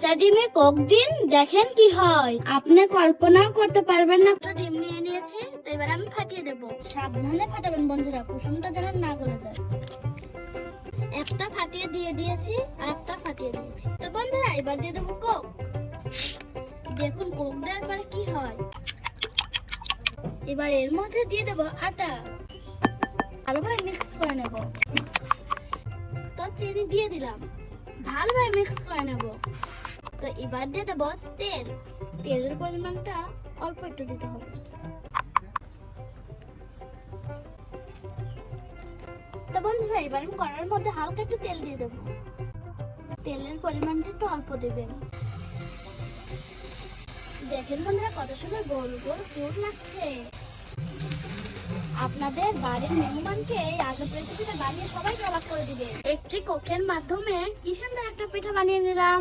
কাঁচা ডিমে কোক দিন, দেখেন কি হয়। আপনি কল্পনাও করতে পারবেন না। একটা ডিম নিয়ে নিয়েছি, তো এবার আমি ফাটিয়ে দেব। সাবধানে ফাটাবেন বন্ধুরা, কুসুমটা যেন না গলে যায়। একটা ফাটিয়ে দিয়ে দিয়েছি, আর একটা ফাটিয়ে দিয়েছি। তো বন্ধুরা, এবার দিয়ে দেবো কোক। দেখুন, কোক দেওয়ার পরে কি হয়। এবার এর মধ্যে দিয়ে দেবো আটা। ভালোভাবে মিক্স করে নেব। তো চিনি দিয়ে দিলাম। ভালোভাবে মিক্স করে নেব। এবার দিয়ে দেবো তেল। তেলের পরিমাণটা অল্প একটু দিতে হবে। তো বন্ধুরা, এবার আমি কড়ার মধ্যে হালকা একটু তেল দিয়ে দেবো। তেলের পরিমাণটা একটু অল্প দেবেন। দেখেন বন্ধুরা, কত সুন্দর গোল গোল কিউট লাগছে। আপনাদের বাড়ির মেহমানকে এই আলু রেসিপিটা বানিয়ে সবাই অবাক করে দিবে। একটি কোকের মাধ্যমে কি সুন্দর একটা পিঠা বানিয়ে নিলাম।